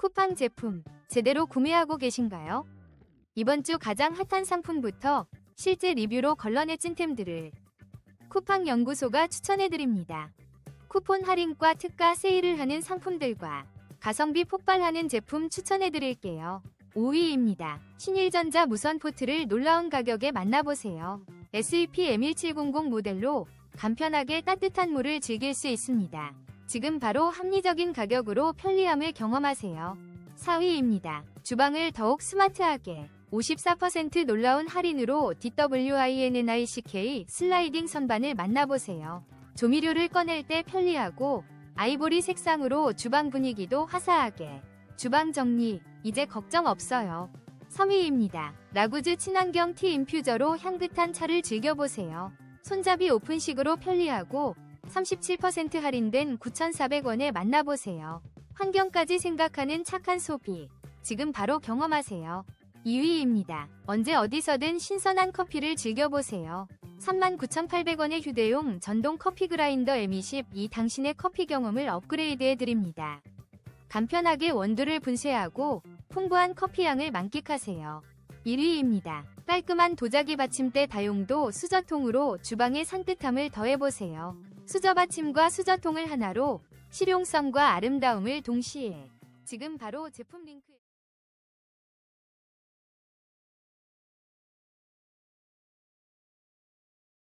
쿠팡 제품 제대로 구매하고 계신가요? 이번 주 가장 핫한 상품부터 실제 리뷰로 걸러내 찐템들을 쿠팡 연구소가 추천해드립니다. 쿠폰 할인과 특가 세일을 하는 상품들과 가성비 폭발하는 제품 추천해드릴게요. 5위입니다. 신일전자 무선 포트를 놀라운 가격에 만나보세요. SEP M1700 모델로 간편하게 따뜻한 물을 즐길 수 있습니다. 지금 바로 합리적인 가격으로 편리함을 경험하세요. 4위입니다. 주방을 더욱 스마트하게 54% 놀라운 할인으로 DWINNICK 슬라이딩 선반을 만나보세요. 조미료를 꺼낼 때 편리하고 아이보리 색상으로 주방 분위기도 화사하게 주방 정리 이제 걱정 없어요. 3위입니다. 라구즈 친환경 티 인퓨저로 향긋한 차를 즐겨보세요. 손잡이 오픈식으로 편리하고 37% 할인된 9,400원에 만나보세요. 환경까지 생각하는 착한 소비. 지금 바로 경험하세요. 2위입니다. 언제 어디서든 신선한 커피를 즐겨보세요. 39,800원의 휴대용 전동 커피 그라인더 M20 이 당신의 커피 경험을 업그레이드해드립니다. 간편하게 원두를 분쇄하고 풍부한 커피향을 만끽하세요. 1위입니다. 깔끔한 도자기 받침대 다용도 수저통으로 주방의 산뜻함을 더해보세요. 수저 받침과 수저통을 하나로 실용성과 아름다움을 동시에 지금 바로 제품 링크